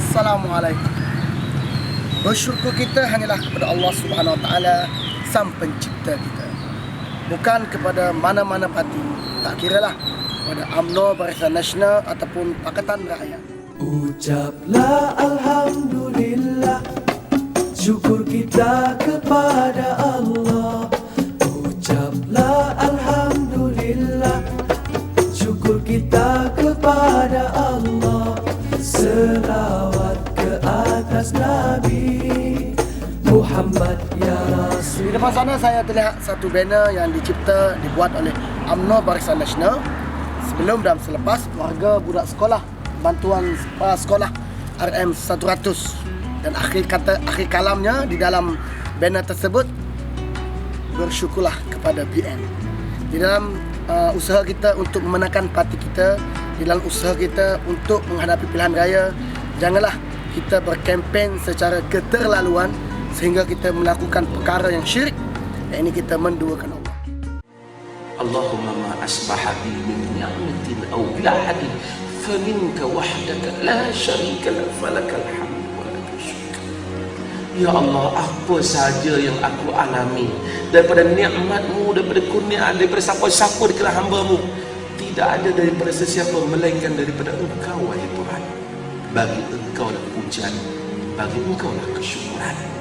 Assalamualaikum. Bersyukur kita hanyalah kepada Allah Subhanahu Wa Taala sang pencipta kita. Bukan kepada mana-mana parti. Tak kiralah kepada UMNO Barisan Nasional ataupun Pakatan Rakyat. Ucaplah Alhamdulillah Syukur kita kepada Allah Ucaplah Alhamdulillah Syukur kita Selawat ke atas Nabi Muhammad ya Rasul. Di depan sana saya terlihat satu banner yang dicipta dibuat oleh UMNO Barisan Nasional. Sebelum dan selepas warga budak sekolah bantuan uh, sekolah RM 100 dan akhir kata akhir kalamnya di dalam banner tersebut bersyukurlah kepada BN di dalam uh, usaha kita untuk memenangkan parti kita di dalam usaha kita untuk menghadapi pilihan raya janganlah kita berkempen secara keterlaluan sehingga kita melakukan perkara yang syirik. Ini kita menduakan Allah. Allahumma ma asbaha bi min ni'matin aw bila hadin fa minka wahdaka la syarika la falakal Ya Allah, apa sahaja yang aku alami daripada nikmatmu, daripada kurnia, daripada siapa-siapa di hamba-Mu tidak ada daripada sesiapa melainkan daripada engkau wahai Tuhan. Bagi engkau lah pujian bagi engkau lah kesyukuran